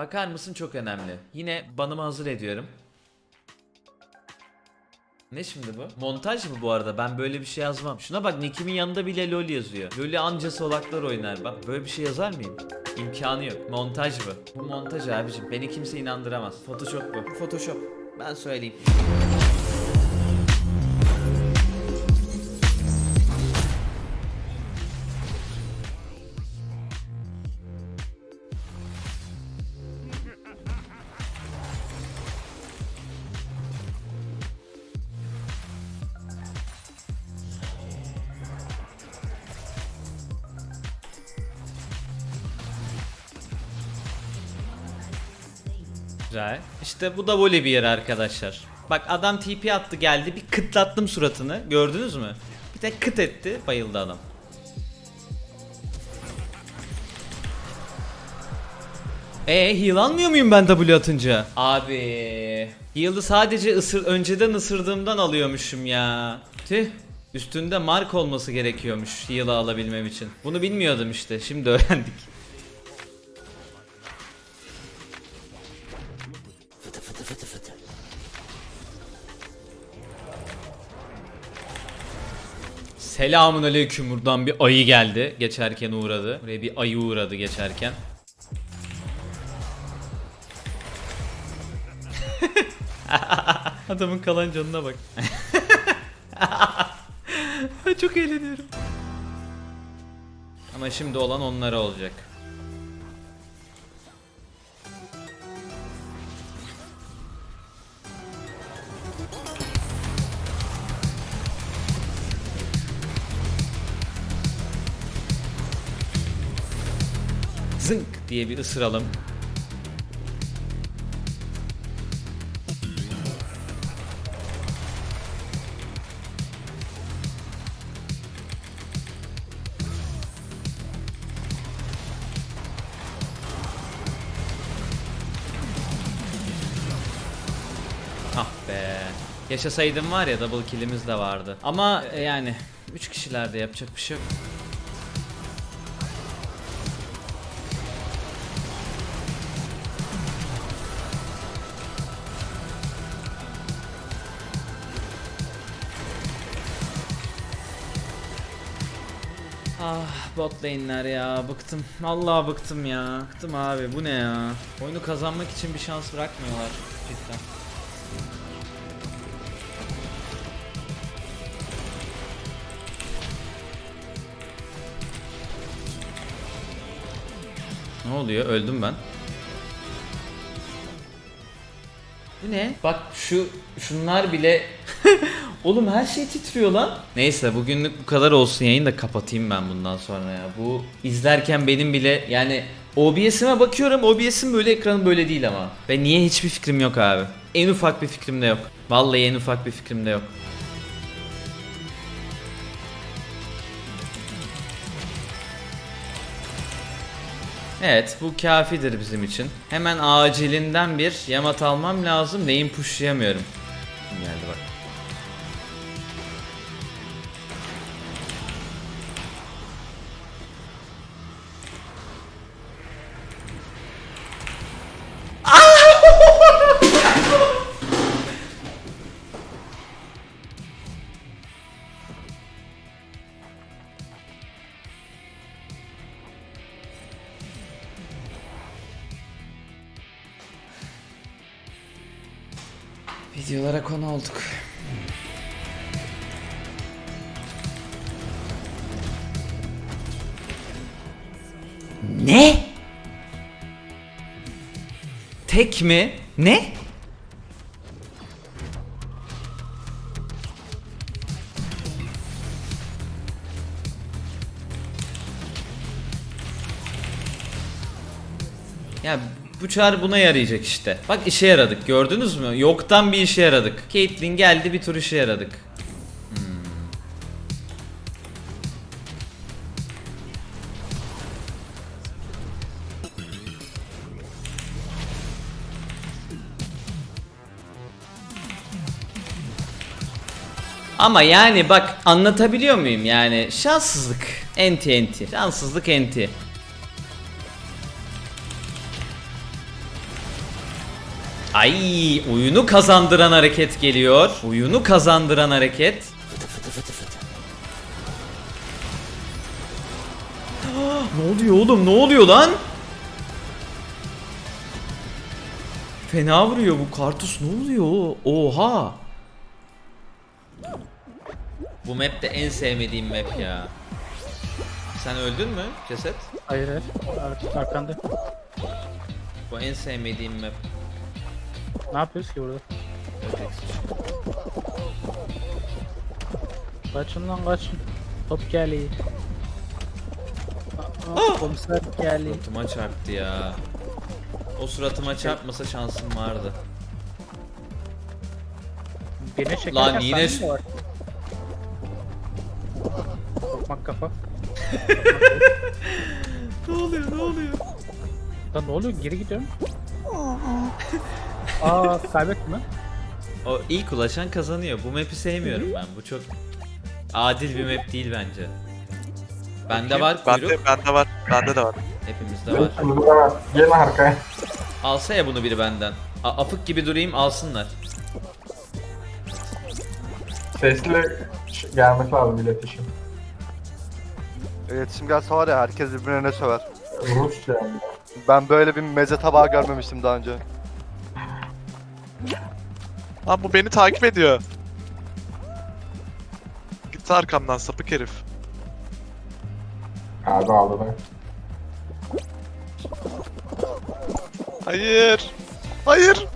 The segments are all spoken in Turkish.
Bakar mısın çok önemli. Yine banımı hazır ediyorum. Ne şimdi bu? Montaj mı bu arada? Ben böyle bir şey yazmam. Şuna bak Nick'imin yanında bile LoL yazıyor. LoL'ü anca solaklar oynar. Bak böyle bir şey yazar mıyım? İmkanı yok. Montaj bu. Bu montaj abicim. Beni kimse inandıramaz. Photoshop bu. Photoshop. Ben söyleyeyim. Güzel. İşte bu da voley bir yer arkadaşlar. Bak adam TP attı geldi bir kıtlattım suratını. Gördünüz mü? Bir tek kıt etti bayıldı adam. E heal almıyor muyum ben W atınca? Abi heal'ı sadece ısır önceden ısırdığımdan alıyormuşum ya. Tüh. Üstünde mark olması gerekiyormuş heal'ı alabilmem için. Bunu bilmiyordum işte. Şimdi öğrendik. Selamun aleyküm buradan bir ayı geldi. Geçerken uğradı. Buraya bir ayı uğradı geçerken. Adamın kalan canına bak. Çok eğleniyorum. Ama şimdi olan onlara olacak. Zınk diye bir ısıralım. Ah be. Yaşasaydım var ya double kill'imiz de vardı. Ama yani 3 kişilerde yapacak bir şey yok. Ah bot lane'ler ya bıktım. Vallahi bıktım ya. Bıktım abi bu ne ya? Oyunu kazanmak için bir şans bırakmıyorlar cidden. Ne oluyor? Öldüm ben. Bu ne? Bak şu şunlar bile Oğlum her şey titriyor lan. Neyse bugünlük bu kadar olsun yayını da kapatayım ben bundan sonra ya. Bu izlerken benim bile yani OBS'ime bakıyorum OBS'im böyle ekranı böyle değil ama. Ve niye hiçbir fikrim yok abi. En ufak bir fikrim de yok. Vallahi en ufak bir fikrim de yok. Evet bu kafidir bizim için. Hemen acilinden bir yamat almam lazım. Neyin pushlayamıyorum. Geldi bak. Videolara konu olduk. Ne? Tek mi? Ne? Ya bu çağrı buna yarayacak işte. Bak işe yaradık gördünüz mü? Yoktan bir işe yaradık. Caitlyn geldi bir tur işe yaradık. Hmm. Ama yani bak anlatabiliyor muyum yani şanssızlık enti enti şanssızlık enti Ay oyunu kazandıran hareket geliyor. Oyunu kazandıran hareket. ne oluyor oğlum? Ne oluyor lan? Fena vuruyor bu kartus. Ne oluyor? Oha. Bu map de en sevmediğim map ya. Sen öldün mü ceset? Hayır hayır. Ar- arkanda. Bu en sevmediğim map. Ne yapıyoruz ki burada? Kaçın lan kaçın. Top geliyor. Aa! Komiser geliyor. Suratıma çarptı ya. O suratıma çarpmasa şansım vardı. Birine çekerken Lan yine- sende mi var? Tokmak kafa. Ne oluyor ne oluyor? Lan ne oluyor? Geri gidiyorum. Aa kaybettin mi? O ilk ulaşan kazanıyor. Bu map'i sevmiyorum ben. Bu çok adil bir map değil bence. Bende var kuyruk. Bende, bende var. Bende de var. Hepimizde var. Şimdi de var. Gelin arkaya. Alsa ya bunu biri benden. A- afık gibi durayım alsınlar. Sesli gelmek lazım iletişim. İletişim gelse var ya herkes birbirine ne söver. Rusça. Ben böyle bir meze tabağı görmemiştim daha önce. Lan bu beni takip ediyor. Gitti arkamdan sapık herif. Abi aldı da. Hayır. Hayır.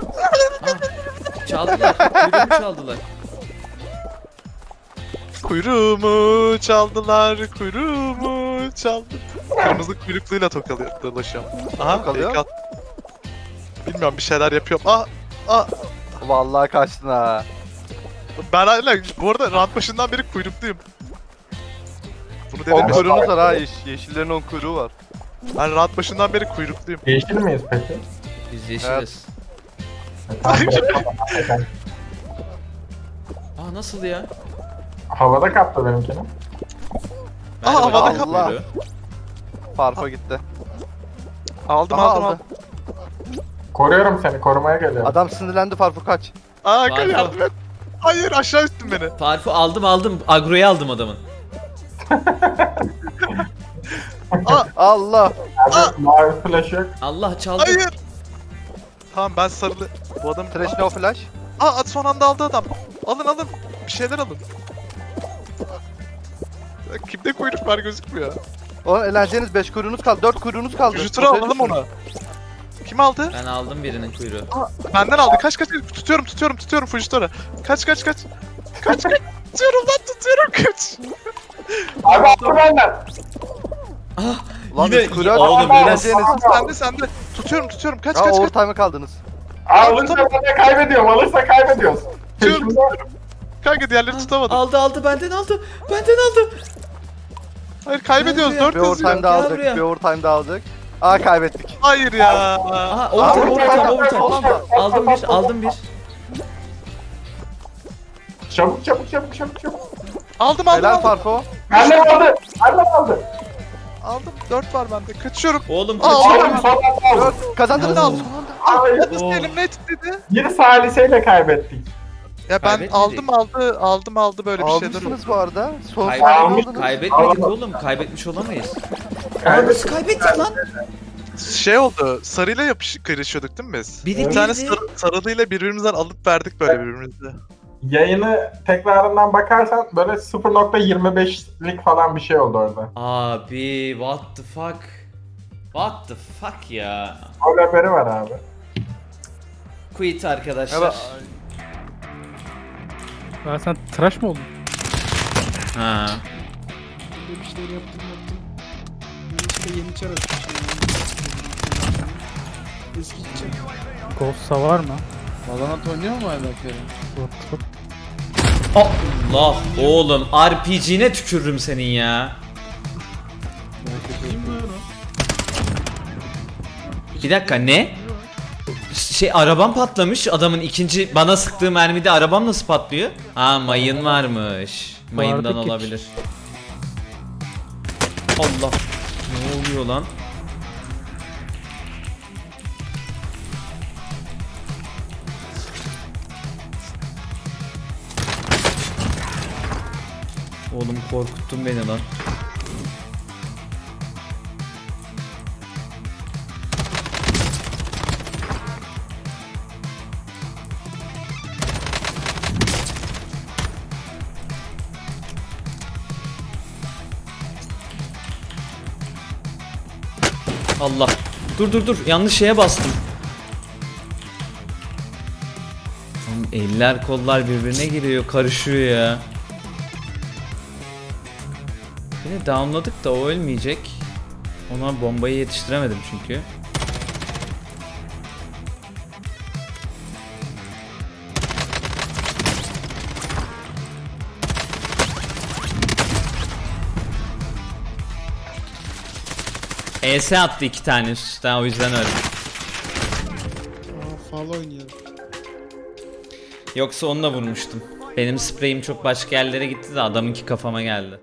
Çaldılar. Kuyruğumu çaldılar. Kuyruğumu çaldılar, kuyruğumu çaldı. Kırmızı kuyrukluyla tokalıyor, dolaşıyorum. Aha, Tokalıyor? Bilmiyorum bir şeyler yapıyorum. Ah, ah. Vallahi kaçtın ha. Ben hala bu arada rant başından beri kuyrukluyum. Bunu dedim Olmuş. mi? Kuyruğunuz var ha yeş yeşillerin on kuyruğu var. Ben rant başından beri kuyrukluyum. Yeşil miyiz peki? Biz yeşiliz. Aa nasıl ya? Havada kaptı benimkini. Ben Aa, havada kapıyor. kuyruğu. Farfo gitti. Aldım Aha, aldım aldı. aldım. Koruyorum seni, korumaya geliyorum. Adam sinirlendi Farfo kaç. Aa Var, yardım et. Hayır aşağı üstün beni. Farfı aldım aldım. Agro'yu aldım adamın. Allah. Abi mavi flash yok. Allah çaldı. Hayır. Tamam ben sarılı. Bu adam... Trash no flash. Aa at son anda aldı adam. Alın alın. Bir şeyler alın. Ya, Kimde kuyruk var gözükmüyor. O eğleneceğiniz 5 kuyruğunuz kaldı. 4 kuyruğunuz kaldı. Ortaya alalım düşün. onu. Kim aldı? Ben aldım birinin kuyruğu. Benden aldı. Kaç kaç kaç. Tutuyorum tutuyorum tutuyorum Fujitora. Kaç kaç kaç. Kaç kaç. tutuyorum lan tutuyorum kaç. Abi attı benden. Lan Yine- üç kuyruğa Oğlum, düştü. yine- Eğleneceğiniz. Sende sende. Tutuyorum tutuyorum. Kaç Ya kaç kaç. overtime'a kaldınız. Alırsa ben de kaybediyorum, alırsa kaybediyoruz. Tutuyorum, Peşimde. Kanka diğerleri tutamadım. Aldı aldı benden aldı. Benden aldı. Hayır kaybediyoruz. Buraya. 4 Bir overtime yazıyor. daha Gel aldık. buraya. Bir overtime daha aldık. Aa kaybettik. Hayır ya. Aha overtime overtime overtime. Aldım bir aldım bir. Çabuk çabuk çabuk çabuk çabuk. Aldım aldım Helal aldım. Farfo. Annem aldı. Annem aldı. Aldım. 4 var bende. Kaçıyorum. Oğlum Aa, kaçıyor. Aldım son anda aldım. 4 kazandınız. aldım. Ay, Hadi Oo. Selim ne dedi? Bir saliseyle kaybettik. Ya ben Kaybetmedik. aldım aldı aldım aldı böyle bir şeyler oldu. Almışsınız bu arada. Son aldınız. Kaybetmedik oğlum. Kaybetmiş olamayız. Kaybettik. nasıl kaybettik lan? Şey oldu. Sarıyla yapış kırışıyorduk değil mi biz? Biri Bir tane sarı, sarılıyla birbirimizden alıp verdik böyle birbirimize. Yayını tekrarından bakarsan böyle 0.25'lik falan bir şey oldu orada. Abi what the fuck? What the fuck ya? O haberi var abi. Quit arkadaşlar. Evet. Ya sen tıraş mı oldun? Ha. Böyle bir şeyler yaptım yaptım. Ben işte yeni çar açmışım. Eski çar. Ghost var mı? Valorant oynuyor mu hala tut. Allah oğlum RPG'ne tükürürüm senin ya. Kim bu lan? Bir dakika ne? Şey arabam patlamış adamın ikinci bana sıktığı mermide arabam nasıl patlıyor? Ha mayın varmış. Mayından Vardı ki. olabilir. Allah vuruyor lan. Oğlum korkuttun beni lan. Allah. Dur dur dur. Yanlış şeye bastım. Oğlum Eller kollar birbirine giriyor, karışıyor ya. Beni downladık da o ölmeyecek. Ona bombayı yetiştiremedim çünkü. ES attı iki tane üst üste o yüzden öldüm. Aa fall oynuyor. Yoksa onunla vurmuştum. Benim spreyim çok başka yerlere gitti de adamınki kafama geldi.